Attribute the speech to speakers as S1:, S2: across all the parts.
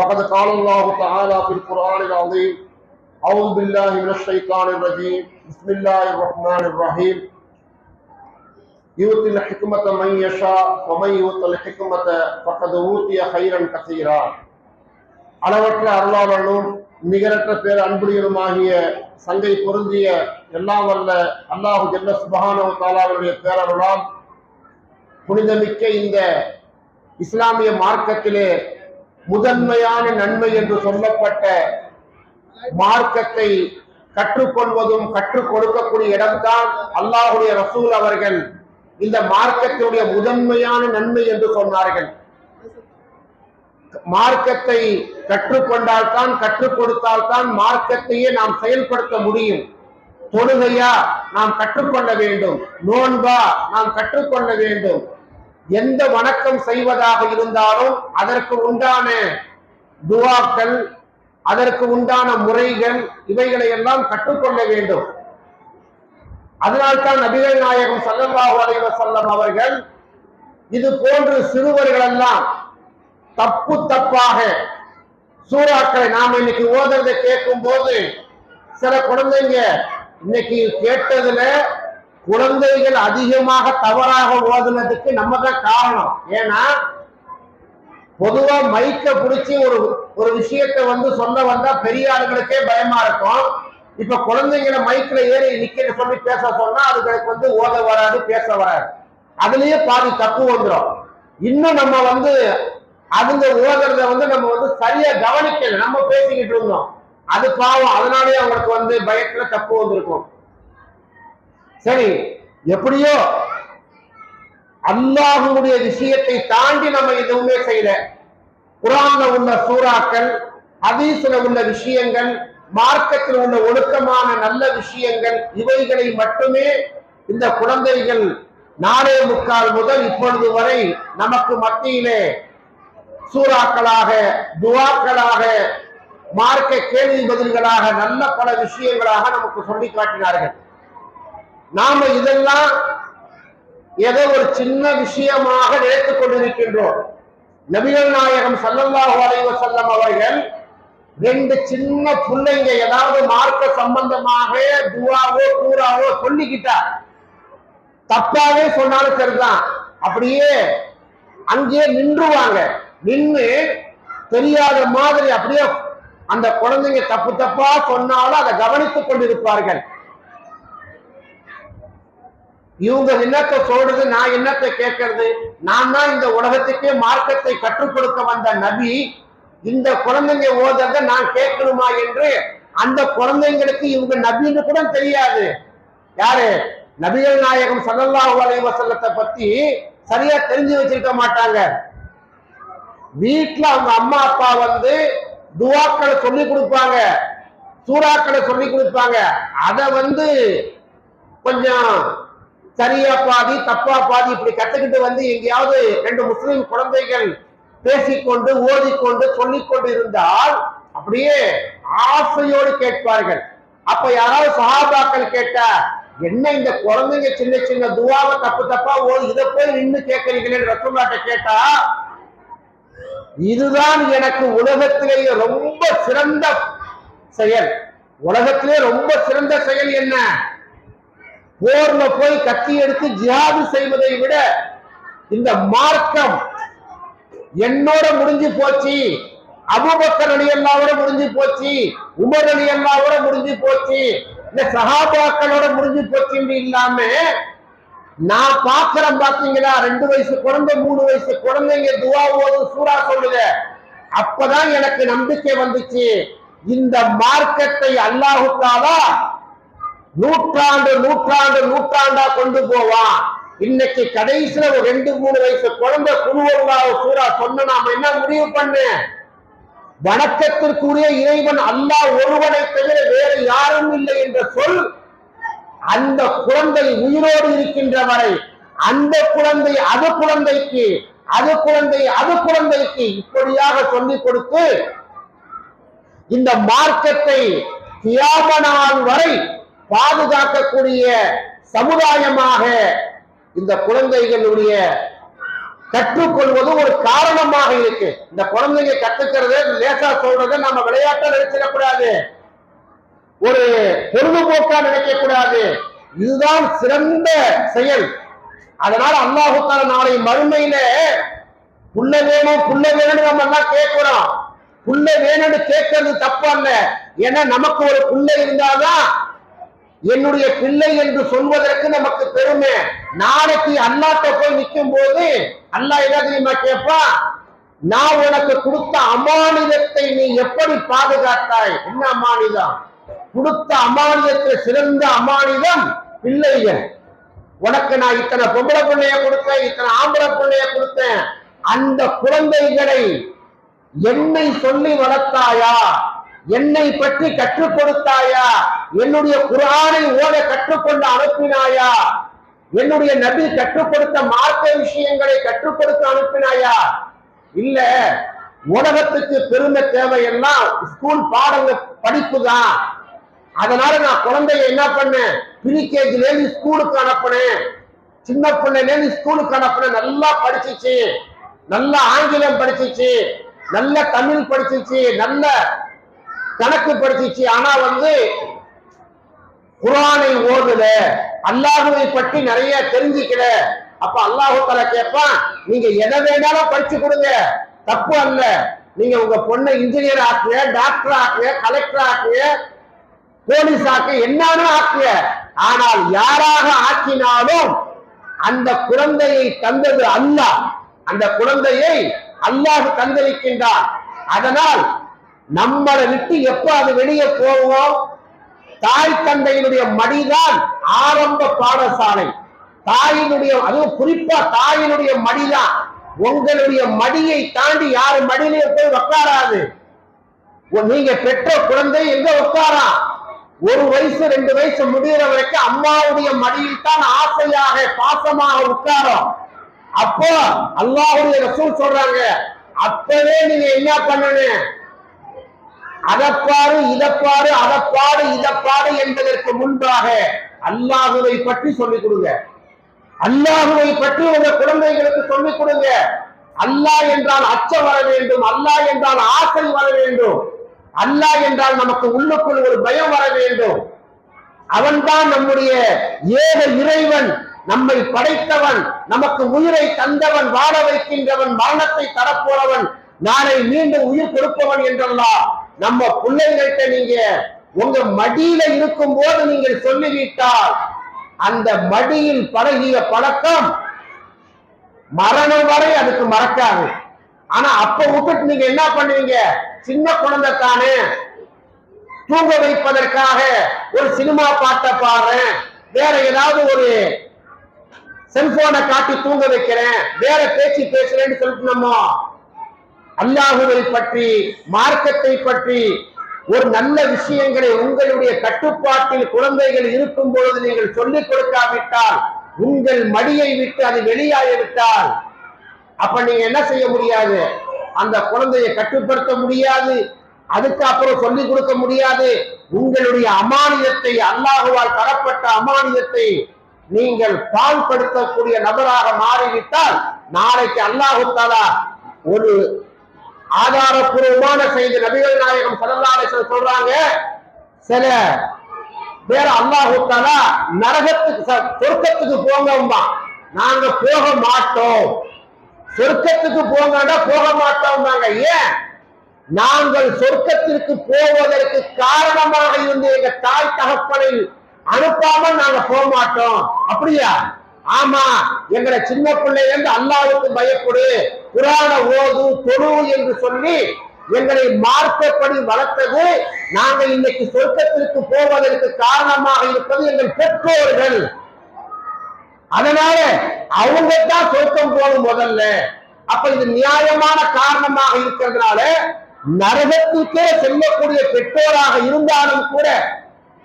S1: فقد قال الله تعالى في القران العظيم اعوذ بالله من الشيطان الرجيم بسم الله الرحمن الرحيم يؤتي الحكمة من يشاء ومن يؤت الحكمة فقد أوتي خيرا كثيرا அளவற்ற அருளாளனும் நிகரற்ற பேர் அன்புடையனுமாகிய சங்கை பொருந்திய எல்லாம் வல்ல அல்லாஹு ஜல்ல சுபஹானோ தாலாவுடைய பேரருளால் புனிதமிக்க இந்த இஸ்லாமிய மார்க்கத்திலே முதன்மையான நன்மை என்று சொல்லப்பட்ட மார்க்கத்தை கற்றுக்கொள்வதும் கற்றுக் கொடுக்கக்கூடிய இடம்தான் அல்லாஹுடைய ரசூல் அவர்கள் இந்த மார்க்கத்தினுடைய முதன்மையான நன்மை என்று சொன்னார்கள். மார்க்கத்தை கற்றுக்கொண்டால்தான் கற்றுக் கொடுத்தால்தான் மார்க்கத்தையே நாம் செயல்படுத்த முடியும். தொழுகையா நாம் கற்றுக்கொள்ள வேண்டும். நோன்பா நாம் கற்றுக்கொள்ள வேண்டும். எந்த வணக்கம் செய்வதாக இருந்தாலும் அதற்கு உண்டான துவாக்கள் அதற்கு உண்டான முறைகள் இவைகளை எல்லாம் கற்றுக்கொள்ள வேண்டும். அதனால்தான் நபிகள் நாயகம் சல்லல்லாஹு அலைவ வஸல்லம் அவர்கள் இது போன்று சிறுவர்கள் எல்லாம் தப்பு தப்பாக சூறாக்களை நாம இன்னைக்கு ஓதுறதை கேட்கும் போது சில குழந்தைங்க இன்னைக்கு கேட்டதுல குழந்தைகள் அதிகமாக தவறாக ஓதுனதுக்கு நம்ம தான் காரணம். ஏன்னா பொதுவா மைக்க பிடிச்சி ஒரு ஒரு விஷயத்தை வந்து சொல்ல வந்தா பெரிய ஆளுங்களுக்கே பயமா இருக்கும். இப்ப குழந்தைங்களை மைக்ல ஏறி நிக்க சொல்லி பேச சொன்னா அதுகளுக்கு வந்து ஓத வராது பேச வராது. அதுலயே பாதி தப்பு வந்துடும் இன்னும் நம்ம வந்து அதுங்க ஓதுறத வந்து நம்ம வந்து சரியா கவனிக்கல. நம்ம பேசிக்கிட்டு இருந்தோம். அது பாவம். அதனாலேயே அவங்களுக்கு வந்து பயத்துல தப்பு வந்திருக்கும். சரி எப்படியோ அல்லாஹுடைய விஷயத்தை தாண்டி நம்ம எதுவுமே செய்யல. குரான்ல உள்ள சூறாக்கள் ஹதீஸ்ல உள்ள விஷயங்கள் மார்க்கத்தில் உள்ள ஒழுக்கமான நல்ல விஷயங்கள் இவைகளை மட்டுமே இந்த குழந்தைகள் நாளே முக்கால் முதல் இப்பொழுது வரை நமக்கு மத்தியிலே சூறாக்களாக துவாக்களாக மார்க்க கேள்வி பதில்களாக நல்ல பல விஷயங்களாக நமக்கு சொல்லி காட்டினார்கள். நாம இதெல்லாம் ஏதோ ஒரு சின்ன விஷயமாக நினைத்துக் கொண்டிருக்கின்றோம். நபிகள் நாயகம் சல்லல்லாஹு அலைஹி செல்லம் அவர்கள் ரெண்டு சின்ன பிள்ளைங்க ஏதாவது மார்க்க சம்பந்தமாக துவாவோ கூறாவோ சொல்லிக்கிட்டா தப்பாவே சொன்னாலும் சரிதான். அப்படியே அங்கேயே நின்றுவாங்க. நின்று தெரியாத மாதிரி அப்படியே அந்த குழந்தைங்க தப்பு தப்பா சொன்னாலும் அதை கவனித்துக் கொண்டிருப்பார்கள். இவங்க என்னத்தை சொல்றது நான் என்னத்தை கேட்கறது? நான் தான் இந்த உலகத்துக்கே மார்க்கத்தை கற்றுக் கொடுக்க வந்த நபி. இந்த குழந்தைங்க ஓதத நான் கேட்கணுமா என்று அந்த குழந்தைங்களுக்கு இவங்க நபின்னு கூட தெரியாது. யாரு? நபிகள் நாயகம் சல்லல்லாஹு அலைஹி வஸல்லத்தை பத்தி சரியா தெரிஞ்சு வச்சிருக்க மாட்டாங்க. வீட்டுல அவங்க அம்மா அப்பா வந்து துவாக்களை சொல்லி கொடுப்பாங்க. சூறாக்களை சொல்லி கொடுப்பாங்க. அத வந்து கொஞ்சம் சரியா பாதி தப்பா பாதி இப்படி கத்துக்கிட்டு வந்து எங்கேயாவது ரெண்டு முஸ்லிம் குழந்தைகள் பேசிக்கொண்டு ஓதிக்கொண்டு சொல்லிக்கொண்டு இருந்தால் அப்படியே ஆசையோடு கேட்பார்கள். அப்ப யாராவது சஹாபாக்கள் கேட்டா என்ன இந்த குழந்தைங்க சின்ன சின்ன துவாவை தப்பு தப்பா ஓதி இதை போய் நின்று கேட்கறீங்களே ரசூல்லாட்ட கேட்டா இதுதான் எனக்கு உலகத்திலேயே ரொம்ப சிறந்த செயல். உலகத்திலே ரொம்ப சிறந்த செயல் என்ன? போர்ல போய் கத்தி எடுத்து ஜிஹாது செய்வதை விட இந்த மார்க்கம் என்னோட முடிஞ்சு போச்சு அபுபக்கர் அலி அல்லாவோட முடிஞ்சு போச்சு உமர் அலி அல்லாவோட முடிஞ்சு போச்சு இந்த சகாபாக்களோட முடிஞ்சு போச்சுன்னு இல்லாம நான் பாக்குறேன் பாத்தீங்களா ரெண்டு வயசு குழந்தை மூணு வயசு குழந்தைங்க துவா ஓதும் சூறா சொல்லுது. அப்பதான் எனக்கு நம்பிக்கை வந்துச்சு. இந்த மார்க்கத்தை அல்லாஹுக்காவா நூற்றாண்டு நூற்றாண்டு நூற்றாண்டா கொண்டு போவான் இன்னைக்கு கடைசியில ஒரு ரெண்டு மூணு வயசு குழந்தை குழுவல்லாத சூறா சொன்ன நாம என்ன முடிவு பண்ணு? வணக்கத்திற்குரிய இறைவன் அல்லாஹ் ஒருவனை தவிர வேறு யாரும் இல்லை என்ற சொல் அந்த குழந்தை உயிரோடு இருக்கின்ற வரை அந்த குழந்தை அது குழந்தைக்கு அது குழந்தை அது குழந்தைக்கு இப்படியாக சொல்லிக் கொடுத்து இந்த மார்க்கத்தை கியாம வரை பாதுகாக்கக்கூடிய சமுதாயமாக இந்த குழந்தைகளுடைய கற்றுக்கொள்வது ஒரு காரணமாக இருக்கு. இந்த குழந்தைங்க கத்துக்கிறது லேசா சொல்றதை நம்ம விளையாட்டா நினைச்சிடக்கூடாது ஒரு பொழுதுபோக்கா நினைக்க கூடாது இதுதான் சிறந்த செயல். அதனால அல்லாஹுத்தால நாளை மறுமையில புள்ள வேணும் புள்ள வேணும்னு நம்ம எல்லாம் கேட்கிறோம். புள்ள வேணும்னு கேட்கறது தப்பு அல்ல. ஏன்னா நமக்கு ஒரு புள்ள இருந்தாதான் என்னுடைய பிள்ளை என்று சொல்வதற்கு நமக்கு பெருமை. நாளைக்கு அல்லாட்ட போய் நிற்கும் போது அல்லா என்ன தெரியுமா கேட்பான் நான் உனக்கு கொடுத்த அமானிதத்தை நீ எப்படி பாதுகாத்தாய்? என்ன அமானிதம்? கொடுத்த அமானிதத்தை சிறந்த அமானிதம் பிள்ளைகள். உனக்கு நான் இத்தனை பொம்பளை பிள்ளைய கொடுத்தேன் இத்தனை ஆம்பளை பிள்ளைய கொடுத்தேன். அந்த குழந்தைகளை என்னை சொல்லி வளர்த்தாயா? என்னை பற்றி கற்றுக் கொடுத்தாயா? என்னுடைய குரானை ஓட கற்றுக்கொண்டு அனுப்பினாயா? என்னுடைய நபி கற்றுக் கொடுத்த மார்க்க விஷயங்களை கற்றுக் கொடுத்து அனுப்பினாயா? இல்ல உலகத்துக்கு பெருமை தேவையெல்லாம் ஸ்கூல் பாடங்க படிப்பு தான் அதனால நான் குழந்தைய என்ன பண்ணேன்? ப்ரீகேஜில இருந்து ஸ்கூலுக்கு அனுப்பினேன். சின்ன பிள்ளைல இருந்து ஸ்கூலுக்கு அனுப்புனேன். நல்லா படிச்சிச்சு. நல்ல ஆங்கிலம் படிச்சிச்சு. நல்ல தமிழ் படிச்சிச்சு. நல்ல கணக்கு படிச்சிச்சு ஆனா வந்து குரானை ஓதுல அல்லாஹுவை பற்றி நிறைய தெரிஞ்சுக்கல அப்ப அல்லாஹு தலா கேட்பான் நீங்க எதை வேணாலும் படிச்சு கொடுங்க. தப்பு அல்ல. நீங்க உங்க பொண்ணை இன்ஜினியர் ஆக்குங்க டாக்டர் ஆக்குங்க கலெக்டர் ஆக்குங்க போலீஸ் ஆக்கு என்னன்னு ஆக்குங்க. ஆனால் யாராக ஆக்கினாலும் அந்த குழந்தையை தந்தது அல்லாஹ். அந்த குழந்தையை அல்லாஹ் தந்திருக்கின்றான் அதனால் நம்மளை விட்டு எப்ப அது வெளியே போவோம்? தாய் தந்தையினுடைய மடிதான் ஆரம்ப பாடசாலை. தாயினுடைய அதுவும் குறிப்பா தாயினுடைய மடிதான். உங்களுடைய மடியை தாண்டி யாரு மடியிலே போய் உட்காராது நீங்க பெற்ற குழந்தை எங்க உட்காரா ஒரு வயசு ரெண்டு வயசு முடிகிற வரைக்கும் அம்மாவுடைய மடியில் தான் ஆசையாக பாசமாக உட்காரும். அப்போ அல்லாவுடைய ரசூல் சொல்றாங்க அப்பவே நீங்க என்ன பண்ணணும்? அதப்பாடு இதப்பாடு அதப்பாடு இதப்பாடு என்பதற்கு முன்பாக அல்லாஹுவை பற்றி சொல்லிக் கொடுங்க. அல்லாஹுவை பற்றி உங்க குழந்தைகளுக்கு சொல்லிக் கொடுங்க. அல்லாஹ் என்றால் அச்சம் வர வேண்டும் அல்லாஹ் என்றால் ஆசை வர வேண்டும். அல்லாஹ் என்றால் நமக்கு உள்ளுக்குள் ஒரு பயம் வர வேண்டும். அவன்தான் நம்முடைய ஏக இறைவன் நம்மை படைத்தவன் நமக்கு உயிரை தந்தவன் வாழ வைக்கின்றவன் மரணத்தை தரப்போறவன் நாளை மீண்டும் உயிர் கொடுப்பவன் என்றெல்லாம் நம்ம பிள்ளைங்கள்ட்ட நீங்க உங்க மடியில இருக்கும் போது நீங்கள் சொல்லிவிட்டால் அந்த மடியில் பழகிய பழக்கம் மரணம் வரை அதுக்கு மறக்காது. ஆனா அப்ப விட்டுட்டு நீங்க என்ன பண்ணுவீங்க? சின்ன குழந்தை தானே. தூங்க வைப்பதற்காக ஒரு சினிமா பாட்டை பாடுறேன். வேற ஏதாவது ஒரு செல்போனை காட்டி தூங்க வைக்கிறேன். வேற பேச்சு பேசுறேன்னு சொல்லிட்டு நம்ம அல்லாஹுவை பற்றி மார்க்கத்தை பற்றி ஒரு நல்ல விஷயங்களை உங்களுடைய கட்டுப்பாட்டில் குழந்தைகள் இருக்கும் பொழுது நீங்கள் சொல்லிக் கொடுக்காவிட்டால் உங்கள் மடியை விட்டு அது வெளியாகிவிட்டால் அப்ப நீங்க என்ன செய்ய முடியாது? அந்த குழந்தையை கட்டுப்படுத்த முடியாது. அதுக்கு அப்புறம் சொல்லிக் கொடுக்க முடியாது. உங்களுடைய அமானியத்தை அல்லாஹுவால் தரப்பட்ட அமானியத்தை நீங்கள் பால்படுத்தக்கூடிய நபராக மாறிவிட்டால் நாளைக்கு அல்லாஹு தாலா ஒரு ஆதாரப்பூர்வமான செய்தி. நபிகள் நாயகம் ஸல்லல்லாஹு சொல்றாங்க சில பேர் அல்லாஹூத்தாலா நரகத்துக்கு ச- சொர்க்கத்துக்கு போங்கம்மா. நாங்க போக மாட்டோம். சொர்க்கத்துக்கு போங்கன்னா போக மாட்டோம் ஏன்? நாங்கள் சொர்க்கத்திற்கு போவதற்கு காரணமாக இருந்து எங்க தாய் தகப்பனை அனுப்பாம நாங்க போக மாட்டோம். அப்படியா? ஆமா. எங்களை சின்ன பிள்ளைல இருந்து அல்லாவுக்கு பயப்படு. புராண ஓது தொழு என்று சொல்லி எங்களை மார்க்கப்படி வளர்த்தது. நாங்கள் இன்னைக்கு சொர்க்கத்திற்கு போவதற்கு காரணமாக இருப்பது எங்கள் பெற்றோர்கள். அதனால அவங்க தான் சொர்க்கம் போகணும் முதல்ல. அப்ப இது நியாயமான காரணமாக இருக்கிறதுனால நரகத்துக்கே செல்லக்கூடிய பெற்றோராக இருந்தாலும் கூட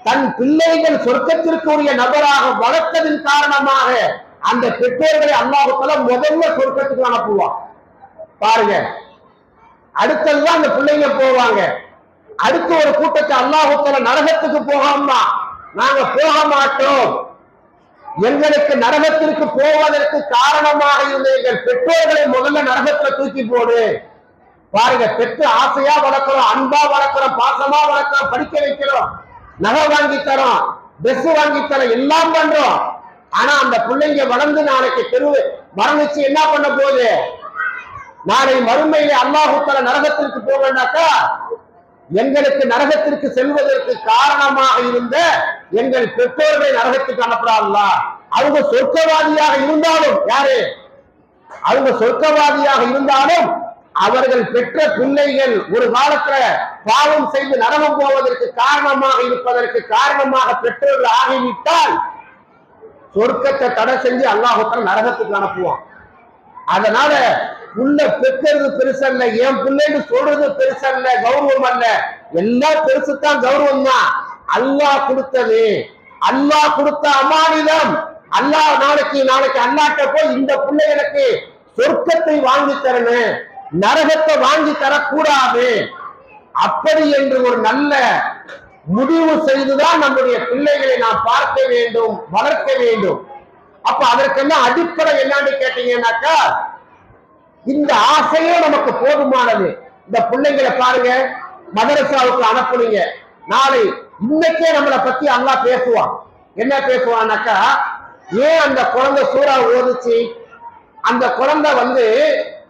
S1: தன் பிள்ளைகள் சொர்க்கத்திற்குரிய நபராக வளர்த்ததின் காரணமாக அந்த பெற்றோர்களை அல்லாஹுத்தால முதல்ல சொர்க்கத்துக்கு அனுப்புவான். பாருங்க. அடுத்ததுதான் அந்த பிள்ளைங்க போவாங்க. அடுத்த ஒரு கூட்டத்தை அல்லாஹுத்தல நரகத்துக்கு போகாம நாங்க போக மாட்டோம். எங்களுக்கு நரகத்திற்கு போவதற்கு காரணமாக இருந்த எங்கள் பெற்றோர்களை முதல்ல நரகத்துல தூக்கி போடு. பாருங்க பெற்று ஆசையா வளர்க்கிறோம் அன்பா வளர்க்கிறோம் பாசமா வளர்க்கிறோம் படிக்க வைக்கிறோம் நகை வாங்கி தரோம் ட்ரெஸ் வாங்கி தரோம் எல்லாம் பண்றோம். ஆனா அந்த பிள்ளைங்க வளர்ந்து நாளைக்கு தெருவு மரணிச்சு என்ன பண்ண போகுது? நாளை மறுமையிலே அல்லாஹுத்தல நரகத்திற்கு போவேண்டாக்கா எங்களுக்கு நரகத்திற்கு செல்வதற்கு காரணமாக இருந்த எங்கள் பெற்றோர்களை நரகத்துக்கு அனுப்புறாங்களா? அவங்க சொர்க்கவாதியாக இருந்தாலும் யாரு? அவங்க சொர்க்கவாதியாக இருந்தாலும் அவர்கள் பெற்ற பிள்ளைகள் ஒரு காலத்துல பாவம் செய்து நரகம் போவதற்கு காரணமாக இருப்பதற்கு காரணமாக பெற்றோர்கள் ஆகிவிட்டால் சொர்க்கத்தை தடை செஞ்சு அல்லாஹுத்தால நரகத்துக்கு அனுப்புவான். அதனால புள்ள பெற்றது பெருசல்ல என் பிள்ளைன்னு சொல்றது பெருசல்ல கௌரவம் அல்ல. எல்லாம் பெருசுதான் கௌரவம் தான் அல்லாஹ் கொடுத்தது. அல்லாஹ் கொடுத்த அமானிதம். அல்லாஹ் நாளைக்கு நாளைக்கு அல்லாட்ட போய் இந்த பிள்ளை எனக்கு சொர்க்கத்தை வாங்கி தரணும் நரகத்தை வாங்கி தரக்கூடாது. அப்படி என்று ஒரு நல்ல முடிவு செய்துதான் நம்முடைய பிள்ளைகளை நாம் பார்க்க வேண்டும் வளர்க்க வேண்டும். அப்ப அதற்கெல்லாம் அடிப்படை என்னன்னு கேட்டீங்கன்னாக்கா இந்த ஆசையே நமக்கு போதுமானது. இந்த பிள்ளைங்களை பாருங்க மதரசாவுக்கு அனுப்புனீங்க. நாளை இன்னைக்கே நம்மளை பத்தி அல்லா பேசுவான். என்ன பேசுவான்னாக்கா ஏன் அந்த குழந்தை சூறா ஓதுச்சு? அந்த குழந்தை வந்து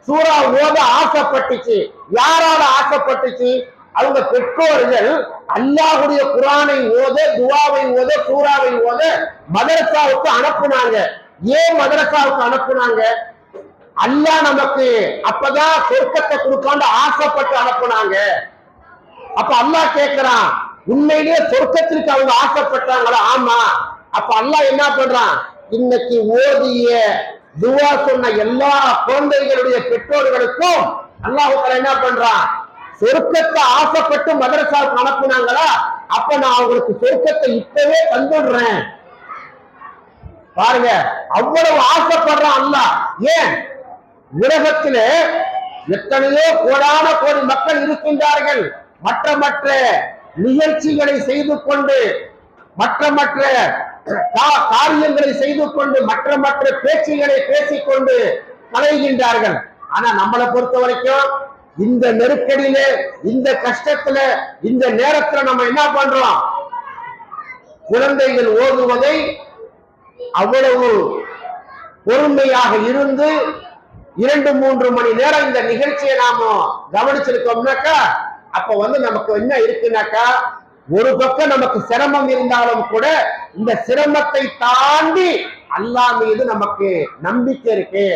S1: சூறா ஓத ஆசைப்பட்டுச்சு. யாரால ஆசைப்பட்டுச்சு? அவங்க பெற்றோர்கள் அல்லாஹுடைய குரானை ஓத துவாவை ஓத சூறாவை ஓத மதரசாவுக்கு அனுப்புனாங்க. ஏன் மதரசாவுக்கு அனுப்புனாங்க? அல்லாஹ் நமக்கு அப்பதான் சொர்க்கத்தை கொடுக்காண்டு ஆசைப்பட்டு அனுப்புனாங்க. அப்ப அல்லாஹ் கேட்கிறான் உண்மையிலேயே சொர்க்கத்திற்கு அவங்க ஆசைப்பட்டாங்களா? ஆமா. அப்ப அல்லாஹ் என்ன பண்றான்? இன்னைக்கு ஓதிய துவா சொன்ன எல்லா குழந்தைகளுடைய பெற்றோர்களுக்கும் அல்லாஹ் என்ன பண்றான்? சொர்க்கத்தை ஆசைப்பட்டு மதரசாவுக்கு அனுப்புனாங்களா? அப்ப நான் அவங்களுக்கு சொர்க்கத்தை இப்பவே தந்துடுறேன். பாருங்க அவ்வளவு ஆசைப்படுறான் அல்லாஹ். ஏன்? உலகத்திலே எத்தனையோ கோடான கோடி மக்கள் இருக்கின்றார்கள். மற்ற மற்ற நிகழ்ச்சிகளை செய்து கொண்டு மற்ற மற்ற கா- காரியங்களை செய்து கொண்டு மற்ற மற்ற பேச்சுகளை பேசிக்கொண்டு கலைகின்றார்கள். ஆனா நம்மளை பொறுத்த வரைக்கும் இந்த நெருக்கடியில இந்த கஷ்டத்துல இந்த நேரத்துல நம்ம என்ன பண்றோம்? குழந்தைகள் ஓதுவதை அவ்வளவு பொறுமையாக இருந்து இரண்டு மூன்று மணி நேரம் இந்த நிகழ்ச்சியை நாம கவனிச்சிருக்கோம்னாக்கா அப்ப வந்து நமக்கு என்ன இருக்குனாக்கா ஒரு பக்கம் நமக்கு சிரமம் இருந்தாலும் கூட இந்த சிரமத்தை தாண்டி அல்லாஹ் மீது நமக்கு நம்பிக்கை இருக்கு.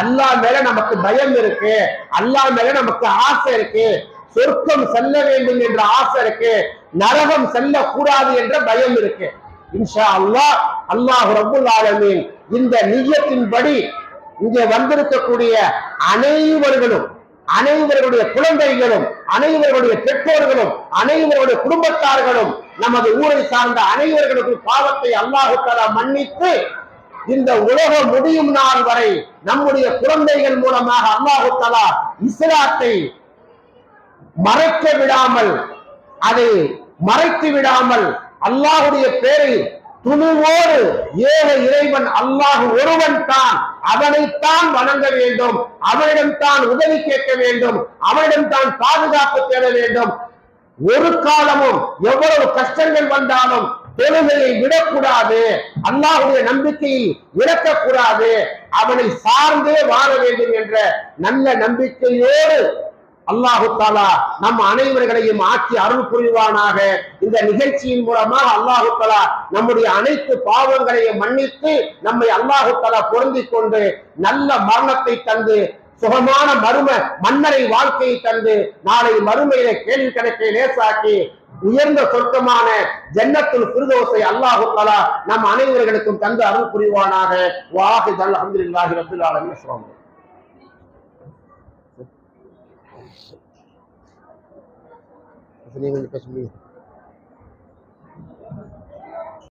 S1: அல்லாஹ் மேல நமக்கு பயம் இருக்கு. அல்லாஹ் மேல நமக்கு ஆசை இருக்கு. சொர்க்கம் செல்ல வேண்டும் என்ற ஆசை இருக்கு. நரகம் செல்லக்கூடாது என்ற பயம் இருக்கு. இன்ஷா அல்லாஹ் அல்லாஹ் ரபுல் ஆலமீன் இந்த நியத்தின்படி இங்கே வந்திருக்கக்கூடிய அனைவர்களும் அனைவருடைய குழந்தைகளும் அனைவருடைய பெற்றோர்களும் அனைவருடைய குடும்பத்தார்களும் நமது ஊரை சார்ந்த அனைவர்களுக்கும் பாவத்தை அல்லாஹு மன்னித்து இந்த உலகம் முடியும் நாள் வரை நம்முடைய குழந்தைகள் மூலமாக அல்லாஹு இஸ்லாத்தை மறைக்க விடாமல் அதை மறைத்து விடாமல் அல்லாஹுடைய பேரை துணுவோடு ஏக இறைவன் அல்லாஹ் ஒருவன் தான். அவனைத்தான் வணங்க வேண்டும். அவனிடம் தான் உதவி கேட்க வேண்டும். அவனிடம் தான் பாதுகாப்பு தேட வேண்டும். ஒரு காலமும் எவ்வளவு கஷ்டங்கள் வந்தாலும் தொழுகையை விடக்கூடாது. அல்லாஹுடைய நம்பிக்கையை விளக்கக்கூடாது அவனை சார்ந்தே வாழ வேண்டும் என்ற நல்ல நம்பிக்கையோடு அல்லாஹு தாலா நம் அனைவர்களையும் ஆக்கி அருள் புரிவானாக. இந்த நிகழ்ச்சியின் மூலமாக அல்லாஹு தாலா நம்முடைய அனைத்து பாவங்களையும் மன்னித்து நம்மை அல்லாஹு தாலா பொருந்தி கொண்டு நல்ல மரணத்தை தந்து சுகமான மரும மன்னரை வாழ்க்கையை தந்து நாளை மறுமையில கேள்வி கணக்கை லேசாக்கி உயர்ந்த சொர்க்கமான ஜன்னத்துல் ஃபிர்தௌஸை அல்லாஹு தலா நம் அனைவர்களுக்கும் தந்து அருள் புரிவானாக. வாஹித் அல்ஹம்துலில்லாஹி ரப்பில் ஆலமீன். நீங்க கொஞ்சம் பேச முடியும்